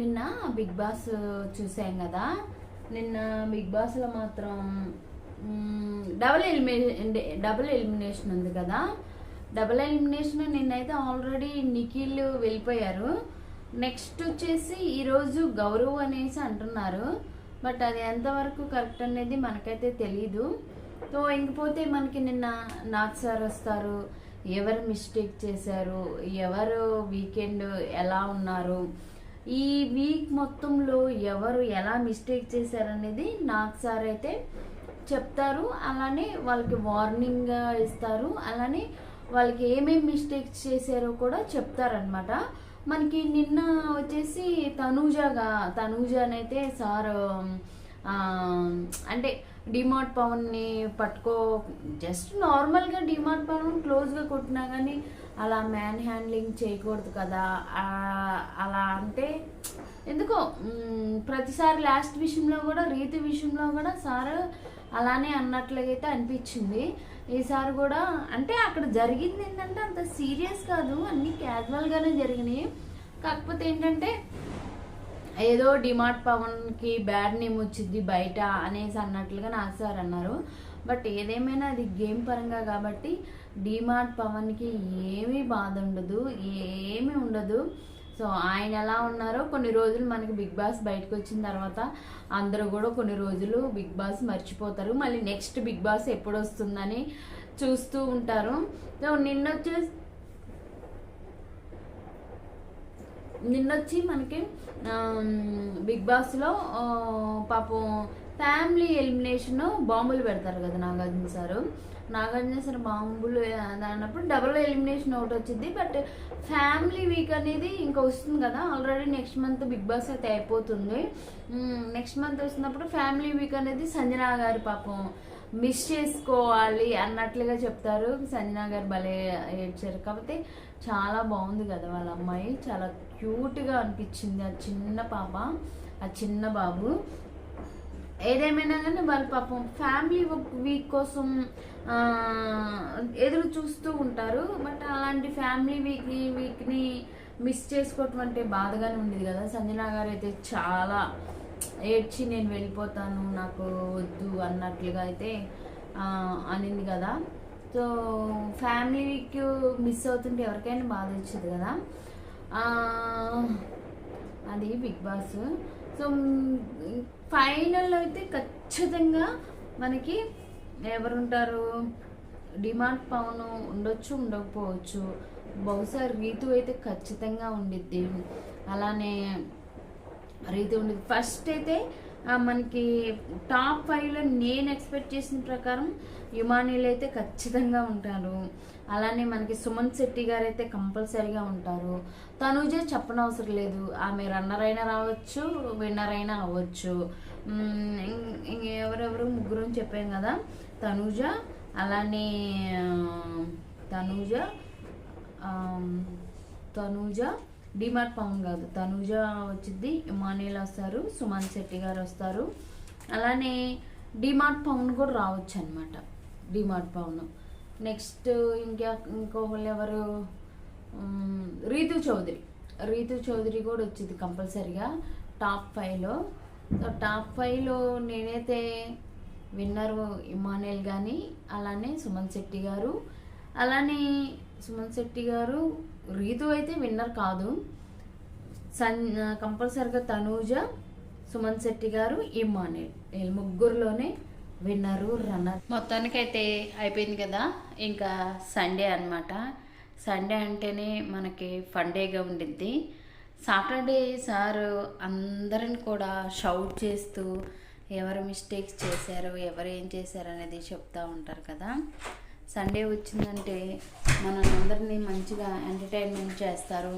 నిన్న big boss చూసాం కదా. నిన్న బిగ్ బాస్లో మాత్రం డబుల్ ఎలిమినేషన్ డబుల్ ఎలిమినేషన్ ఉంది కదా. డబుల్ ఎలిమినేషన్ నిన్నైతే ఆల్రెడీ నిఖిల్ వెళ్ళిపోయారు. నెక్స్ట్ వచ్చేసి ఈరోజు గౌరవ్ అనేసి అంటున్నారు. బట్ అది ఎంతవరకు కరెక్ట్ అనేది మనకైతే తెలీదు. సో ఇంకపోతే మనకి నిన్న నాగ్ సార్ వస్తారు. ఎవరు మిస్టేక్ చేశారు? ఎవరు వీకెండ్ ఎలా ఉన్నారు? ఈ వీక్ మొత్తంలో ఎవరు ఎలా మిస్టేక్ చేశారనేది నాకు సార్ అయితే చెప్తారు. అలానే వాళ్ళకి వార్నింగ్ ఇస్తారు. అలానే వాళ్ళకి ఏమేమి మిస్టేక్స్ చేశారో కూడా చెప్తారనమాట మనకి నిన్న వచ్చేసి తనూజగా తనూజనైతే సార్ అంటే డిమార్ట్ పవన్ని పట్టుకో జస్ట్ నార్మల్గా డిమార్ట్ పవన్ క్లోజ్గా కొట్టినా కానీ అలా మ్యాన్ హ్యాండ్లింగ్ చేయకూడదు కదా. అలా అంటే ఎందుకో ప్రతిసారి లాస్ట్ విషయంలో కూడా రీతి విషయంలో కూడా సార్ అలానే అన్నట్లయితే అనిపించింది. ఈసారి కూడా అంటే అక్కడ జరిగింది ఏంటంటే అంత సీరియస్ కాదు అన్నీ క్యాజువల్గానే జరిగినాయి. కాకపోతే ఏంటంటే ఏదో డిమార్ట్ పవన్కి బ్యాడ్ నేమ్ వచ్చింది బయట అనేసి అన్నట్లుగా నాకు సార్ అన్నారు. బట్ ఏదేమైనా అది గేమ్ పరంగా కాబట్టి డిమార్ట్ పవన్కి ఏమీ బాధ ఉండదు ఏమీ ఉండదు. సో ఆయన ఎలా ఉన్నారో కొన్ని రోజులు మనకి బిగ్ బాస్ బయటకు వచ్చిన తర్వాత అందరూ కూడా కొన్ని రోజులు బిగ్ బాస్ మర్చిపోతారు. మళ్ళీ నెక్స్ట్ బిగ్ బాస్ ఎప్పుడు వస్తుందని చూస్తూ ఉంటారు. సో నిన్న వచ్చేసి నిన్నొచ్చి మనకి బిగ్ బాస్లో పాపం ఫ్యామిలీ ఎలిమినేషన్ బాంబులు పెడతారు కదా నాగార్జున సారు. నాగార్జున సార్ బాంబులు అన్నప్పుడు డబుల్ ఎలిమినేషన్ ఒకటి వచ్చింది. బట్ ఫ్యామిలీ వీక్ అనేది ఇంకా వస్తుంది కదా. Already next month Bigg Boss అయితే అయిపోతుంది. Hmm, నెక్స్ట్ మంత్ వస్తున్నప్పుడు ఫ్యామిలీ వీక్ అనేది సంజనా గారి పాపం. మిస్ చేసుకోవాలి అన్నట్లుగా చెప్తారు. సంజనా గారు భలే ఏడ్చారు. కాకపోతే చాలా బాగుంది కదా వాళ్ళ అమ్మాయి. చాలా క్యూట్గా అనిపించింది ఆ చిన్న పాప ఆ చిన్న బాబు. ఏదేమైనా కానీ వాళ్ళ పాపం ఫ్యామిలీ వీక్ కోసం ఎదురు చూస్తూ ఉంటారు. బట్ అలాంటి ఫ్యామిలీ వీక్ని వీక్ని మిస్ చేసుకోవటం అంటే బాధగానే ఉండేది కదా. సంజన గారు అయితే చాలా ఏడ్చి నేను వెళ్ళిపోతాను నాకు వద్దు అన్నట్లుగా అయితే అనింది కదా. సో ఫ్యామిలీ వీక్ మిస్ అవుతుంటే ఎవరికైనా బాధ వచ్చేది కదా. అది బిగ్ బాస్. సో ఫైనల్లో అయితే ఖచ్చితంగా మనకి ఎవరుంటారు? డిమాండ్ పవన్ ఉండొచ్చు ఉండకపోవచ్చు. బహుశా రీతు అయితే ఖచ్చితంగా ఉండిద్ది. అలానే రీతి ఉండేది ఫస్ట్ అయితే మనకి టాప్ ఫైవ్లో నేను ఎక్స్పెక్ట్ చేసిన ప్రకారం యుమానీలు అయితే ఖచ్చితంగా ఉంటారు. అలానే మనకి సుమన్ శెట్టి గారు అయితే కంపల్సరీగా ఉంటారు. తనుజ చెప్పనవసరం లేదు. ఆమె రన్నర్ అయినా రావచ్చు విన్నర్ అయినా అవ్వచ్చు. ఇంక ఎవరెవరు ముగ్గురు అని కదా? తనుజ అలానే ఆ, తనుజ తనూజ డిమార్ట్ పవన్ కాదు. తనుజ వచ్చింది ఇమానియల్ వస్తారు సుమన్ శెట్టి గారు వస్తారు. అలానే డిమార్ట్ పవన్ కూడా రావచ్చు అనమాట డిమార్ట్ పవన్ నెక్స్ట్ ఇంకా ఇంకొకళ్ళు ఎవరు? రీతు చౌదరి. రీతు చౌదరి కూడా వచ్చింది కంపల్సరిగా టాప్ ఫైవ్లో. సో టాప్ ఫైవ్లో నేనైతే విన్నర్ ఇమానుయల్ కానీ అలానే సుమన్ శెట్టి గారు. అలానే సుమన్ శెట్టి గారు రీతు అయితే విన్నర్ కాదు. సన్ కంపల్సరిగా తనూజ సుమన్ శెట్టి గారు ఇమానుయల్ వీళ్ళ ముగ్గురులోనే విన్నరు రన్నర్. మొత్తానికైతే అయిపోయింది కదా ఇంకా సండే అన్నమాట. సండే అంటేనే మనకి ఫండేగా ఉండిద్ది. సాటర్డే సార్ అందరిని కూడా షౌట్ చేస్తూ ఎవరు మిస్టేక్స్ చేశారు ఎవరు ఏం చేశారు అనేది చెప్తూ ఉంటారు కదా. సండే వచ్చిందంటే మనందరినీ మంచిగా ఎంటర్టైన్మెంట్ చేస్తారు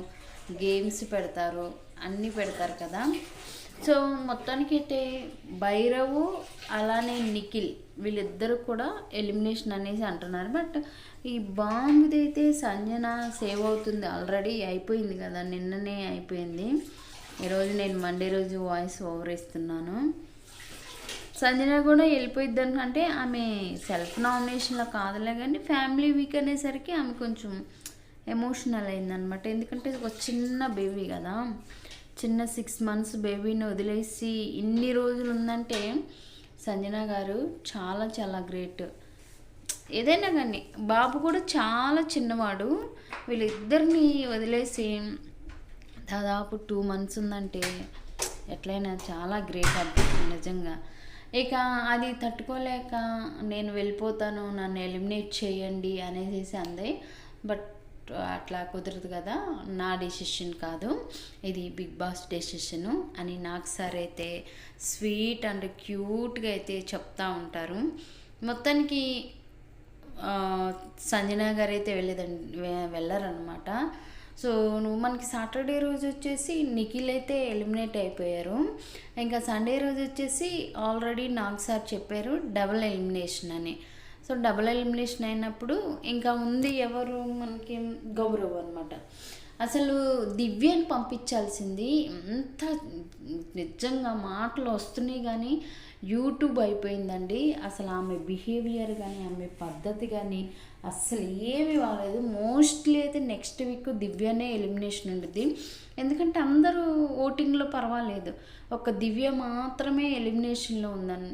గేమ్స్ పెడతారు అన్నీ పెడతారు కదా. సో మొత్తానికైతే భైరవు అలానే నిఖిల్ వీళ్ళిద్దరు కూడా ఎలిమినేషన్ అనేసి అంటున్నారు. బట్ ఈ బాంబుది అయితే సంజన సేవ్ అవుతుంది. ఆల్రెడీ అయిపోయింది కదా నిన్ననే అయిపోయింది. ఈరోజు నేను మండే రోజు వాయిస్ ఓవర్ ఇస్తున్నాను సంజన కూడా వెళ్ళిపోయిద్ది అంటే ఆమె సెల్ఫ్ నామినేషన్లో కాదులే కానీ ఫ్యామిలీ వీక్ అనేసరికి ఆమె కొంచెం ఎమోషనల్ అయిందనమాట ఎందుకంటే ఒక చిన్న బేబీ కదా. చిన్న సిక్స్ మంత్స్ బేబీని వదిలేసి ఇన్ని రోజులు ఉందంటే సంజన గారు చాలా చాలా గ్రేట్ ఏదైనా కానీ బాబు కూడా చాలా చిన్నవాడు. వీళ్ళిద్దరిని వదిలేసి దాదాపు టూ మంత్స్ ఉందంటే ఎట్లయినా చాలా గ్రేట్ అద్భుతం నిజంగా. ఇక అది తట్టుకోలేక నేను వెళ్ళిపోతాను నన్ను ఎలిమినేట్ చేయండి అనేసి అంది. బట్ అట్లా కుదరదు కదా నా డెసిషన్ కాదు ఇది బిగ్ బాస్ డెసిషను అని నాకు సార్ అయితే స్వీట్ అండ్ క్యూట్గా అయితే చెప్తా ఉంటారు. మొత్తానికి సంజనా సంజన గారు అయితే వెళ్ళేదండి వెళ్ళరనమాట సో నువ్వు మనకి సాటర్డే రోజు వచ్చేసి నిఖిల్ అయితే ఎలిమినేట్ అయిపోయారు. ఇంకా సండే రోజు వచ్చేసి ఆల్రెడీ నాకు సార్ చెప్పారు డబుల్ ఎలిమినేషన్ అని. సో డబుల్ ఎలిమినేషన్ అయినప్పుడు ఇంకా ఉంది ఎవరు? మనకి గౌరవ్ అనమాట అసలు దివ్యని పంపించాల్సింది ఎంత నిజంగా మాటలు వస్తున్నాయి కానీ యూట్యూబ్ అయిపోయిందండి. అసలు ఆమె బిహేవియర్ కానీ ఆమె పద్ధతి కానీ అస్సలు ఏమీ బాగాలేదు మోస్ట్లీ అయితే నెక్స్ట్ వీక్ దివ్యనే ఎలిమినేషన్ ఉంటుంది ఎందుకంటే అందరూ ఓటింగ్లో పర్వాలేదు. ఒక దివ్య మాత్రమే ఎలిమినేషన్లో ఉందని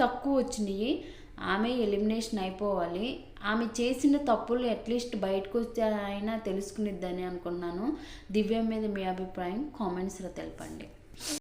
తక్కువ వచ్చినాయి. ఆమె ఎలిమినేషన్ అయిపోవాలి. ఆమె చేసిన తప్పులు అట్లీస్ట్ బయటకు వచ్చే అయినా తెలుసుకునిద్దని అనుకున్నాను. దివ్య మీద మీ అభిప్రాయం కామెంట్స్లో తెలపండి.